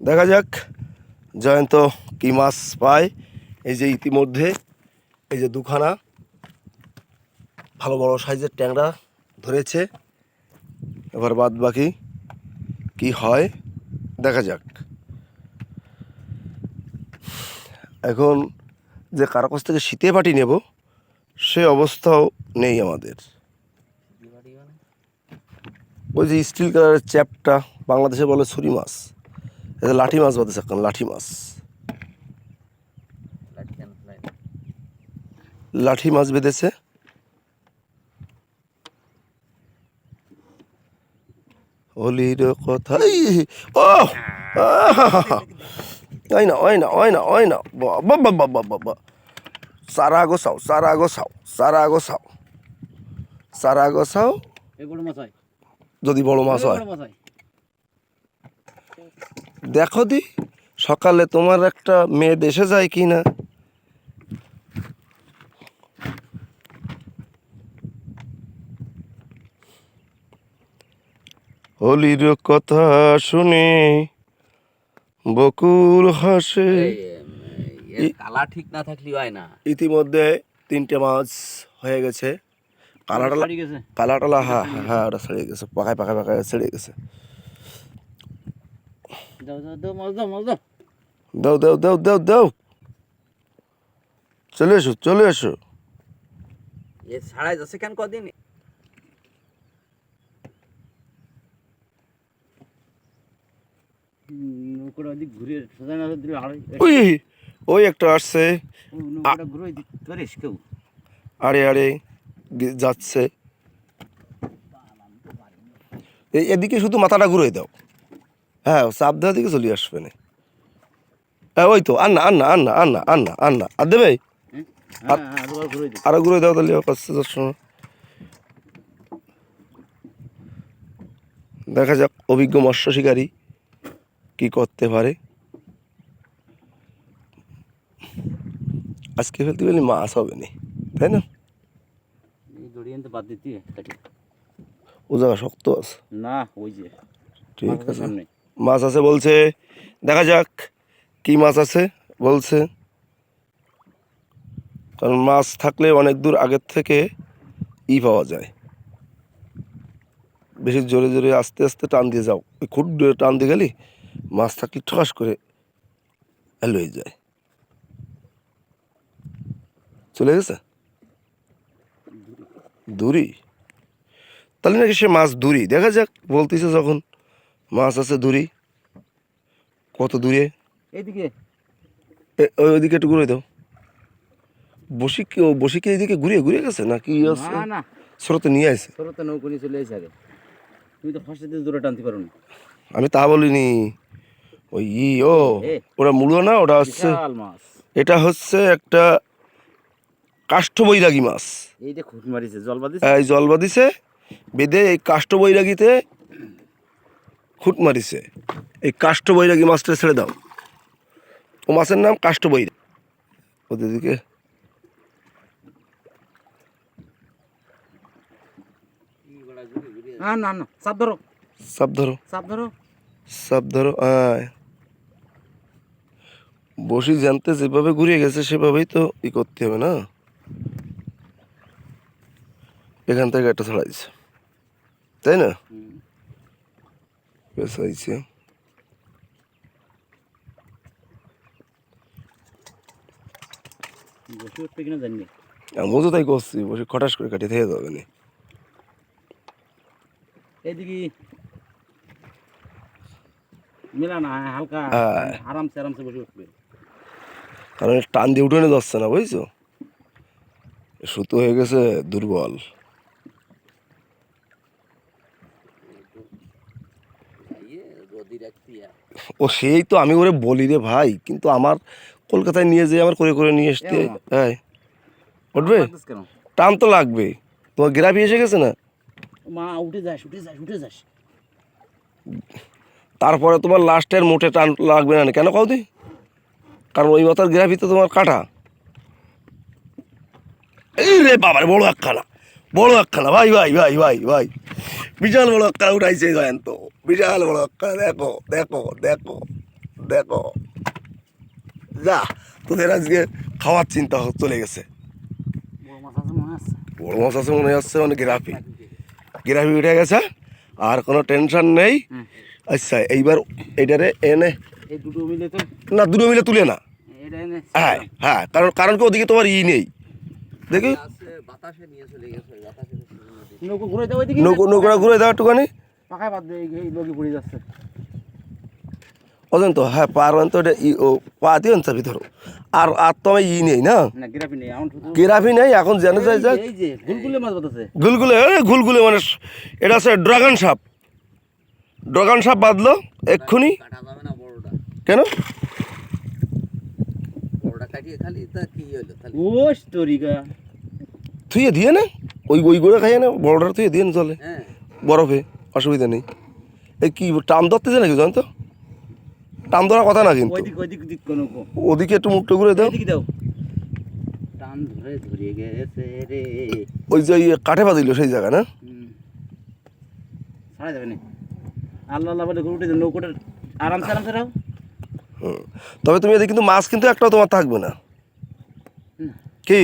দেখা যাক জয়ন্ত কি মাছ পায়। এই যে ইতিমধ্যে এই যে দুখানা ভালো বড় সাইজের ট্যাংরা ধরেছে। এবার বাদ বাকি কি হয় দেখা যাক। এখন যে কারও কাছ থেকে শীতে পাটি নেব সে অবস্থাও নেই আমাদের। ওই যে স্টিল কালারের চ্যাপটা বাংলাদেশে বলে ছুরি মাছ। এটা লাঠি মাছ বাদে এখন লাঠি মাছ। লাঠি মাছ বেঁধেছে। হোলির কথাই ও! ওই না ওই না ওই না ওই না বাবা বাবা বাবা সারা গোসাও সারা গোসাও সারা গোসাও সারা গোসাও যদি বড় মাছ হয়। দেখো দি সকালে তোমার একটা মেয়ে দেশে যায় কি না হোলির কথা শুনে বকুল হাসে। কালা ঠিক না থাকলে হয় না। ইতিমধ্যে তিনটে মাছ হয়ে গেছে। কালাটা ছাড়ি কালাটালা হ্যাঁ হ্যাঁ হ্যাঁ ওটা ছেড়ে গেছে। পাকায় পাকায় পাকায় ছেড়ে গেছে। দাও দাও দাও দাও দাও। দাও দাও দাও চলে এসো চলে এসো। এ ছাড়াই যাচ্ছে কেন কদিন? ওই ওই একটা আসছে। আরে আরে যাচ্ছে। এদিকে শুধু মাথাটা ঘুরে দাও। হ্যাঁ চাপ দেওয়ার দিকে চলে আসবে না। হ্যাঁ ওই তো আন্না আন্না আন্না আন্না আন্না আন্না। আর দেবে? হ্যাঁ হ্যাঁ আরও ঘুরে দাও তাহলে পাঁচশো চারশো দেখা যাক অভিজ্ঞ মৎস্য শিকারী কি করতে পারে। আজকে ফেলতে গেলে মাছ হবে না তাই না? ও জায়গা শক্ত আছে। না ওই যে ঠিক আছে। মাছ আছে বলছে, দেখা যাক কি মাছ আছে বলছে। কারণ মাছ থাকলে অনেক দূর আগের থেকে ই পাওয়া যায়। বেশি জোরে জোরে আস্তে আস্তে টান দিয়ে যাও। ওই খুব জোরে টান দিয়ে গেলি মাছ থাকলে ঠকাস করে এলো হয়ে যায়। চলে গেছে? দূরি। তাহলে নাকি সে মাছ দূরি। দেখা যাক, বলতেছে যখন। মাছ আছে দূরি। কত দূরে? এইদিকে ওইদিকে একটু ঘুরে দাও। বসি কি বসি কি এইদিকে ঘুরে ঘুরে গেছে না কি আছে? না। স্রোতে নিয়ে আসে সরতে নৌকো নিয়ে চলে এসে আগে। তুমি তো ফার্স্টে দূরে টানতে পারো না। আমি তা বলিনি। ওই ই ও। ওটা মূলো না ওটা হচ্ছে এটা হচ্ছে একটা কাষ্ঠবৈরাগী মাছ। এইটা খুঁট মারিছে জল বাদিছে এই জল বাঁধিছে বেঁধে এই কাষ্ঠবৈরাগীতে খুঁট মারিছে। এই কাষ্ঠবৈরাগী মাছটা ছেড়ে দাও। ও মাছের নাম কাষ্ঠবৈরাগী। ওদের দিকে। না না না চাপ ধরো। সাপ ধরো। চাপ ধরো। সাপ ধরো আয়। বসি জানতে যেভাবে ঘুরে গেছে সেভাবেই তো ই করতে হবে না? এখান থেকে একটা ছড়াইছে তাই না? না। আমিও তো তাই করছি বসে খটাস করে কাটিয়ে থেকে যাবে না। এইদিকে মিলা না হালকা হ্যাঁ। আরামসে আরামসে বসে উঠবে। কারণ টান দিয়ে উঠে যাচ্ছে না বুঝছ? সুতো হয়ে গেছে দুর্বল। ও সেই তো আমি ওরে বলি রে ভাই কিন্তু আমার কলকাতায় নিয়ে যেয়ে আমার করে করে নিয়ে আসতে? হ্যাঁ। উঠবে? টান তো লাগবে। তোমার গ্রাফি এসে গেছে না? মা উঠে যাস উঠে যাস উঠে যাস। তারপরে তোমার লাস্টের মোটে টান লাগবে না কেন কাউদি কারণ ওই মাথার গ্রাফি তো তোমার কাটা। এই রে বাবার বড় একখানা। বড় একখানা ভাই ভাই ভাই ভাই ভাই। বিশাল বড় একখানা উঠাইছে জয়ন্ত বিশাল বড় একখানা দেখো দেখো দেখো দেখো। যা তোদের আজকে খাওয়ার চিন্তা চলে গেছে। বড় মাছ আছে মনে হচ্ছে মানে গ্রাফি। গ্রাফি উঠে গেছে আর কোনো টেনশন নেই। আচ্ছা এইবার এটারে এনে না দুটো মিলে তুলে না। হ্যাঁ হ্যাঁ কারণ কারণ কি ওদিকে তোমার ই নেই। দেখি। নৌকো ঘুরে দাও ওইদিকে। নৌকো নৌকোটা ঘুরে দাও একটুখানি। পাকায় বাদ দিয়ে এই লোকে পড়ে যাচ্ছে। ওজন তো হ্যাঁ পারবেন তো এটা ও পা দিয়ে চাবি ধরো আর আর তো আমি ই নেই না? না নেই আমার শুধু গেরাফি নেই এখন জেনে যায় যে গুলগুলে গুলগুলে মানে এটা আছে ড্রাগন সাপ। ড্রাগন সাপ বাঁধলো এক্ষুনি। কেন? কাটিয়ে খালি তা কি হলো ও স্টোরিকা থুয়ে দিয়ে না। ওই ওই করে খাইয়ে না বড়টা থুয়ে দিয়ে না চলে হ্যাঁ। বরফে অসুবিধা নেই। এই কি টান ধরতেছে নাকি জানো তো? টান ধরার কথা না কিন্তু। ওদিকে একটু মুখটা ঘুরে দাও। ওই যে কাঠে বাঁধিল সেই জায়গা না? যাবে না। আল্লাহ আল্লাহ বলে উঠে নৌকোটা আরামসে আরামসে রাও তবে তুমি এদিকে কিন্তু মাছ কিন্তু একটাও তোমার থাকবে না। কি?